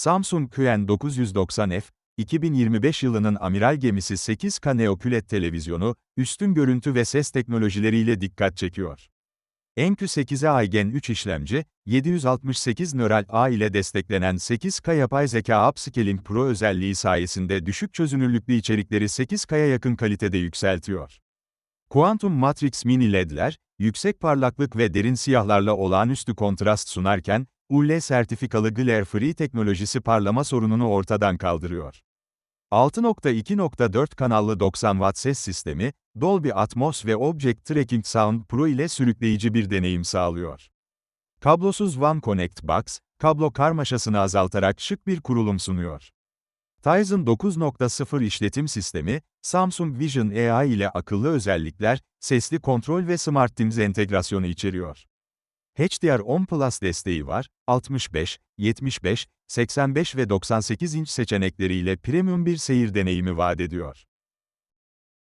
Samsung QN990F, 2025 yılının amiral gemisi 8K Neo QLED televizyonu, üstün görüntü ve ses teknolojileriyle dikkat çekiyor. Enq8'e Aygen 3 işlemci, 768 nöral ağ ile desteklenen 8K yapay zeka Upscaling Pro özelliği sayesinde düşük çözünürlüklü içerikleri 8K'ya yakın kalitede yükseltiyor. Quantum Matrix Mini LED'ler, yüksek parlaklık ve derin siyahlarla olağanüstü kontrast sunarken, UL sertifikalı Glare Free teknolojisi parlama sorununu ortadan kaldırıyor. 6.2.4 kanallı 90 Watt ses sistemi, Dolby Atmos ve Object Tracking Sound Pro ile sürükleyici bir deneyim sağlıyor. Kablosuz One Connect Box, kablo karmaşasını azaltarak şık bir kurulum sunuyor. Tizen 9.0 işletim sistemi, Samsung Vision AI ile akıllı özellikler, sesli kontrol ve SmartThings entegrasyonu içeriyor. HDR10 Plus desteği var, 65, 75, 85 ve 98 inç seçenekleriyle premium bir seyir deneyimi vaat ediyor.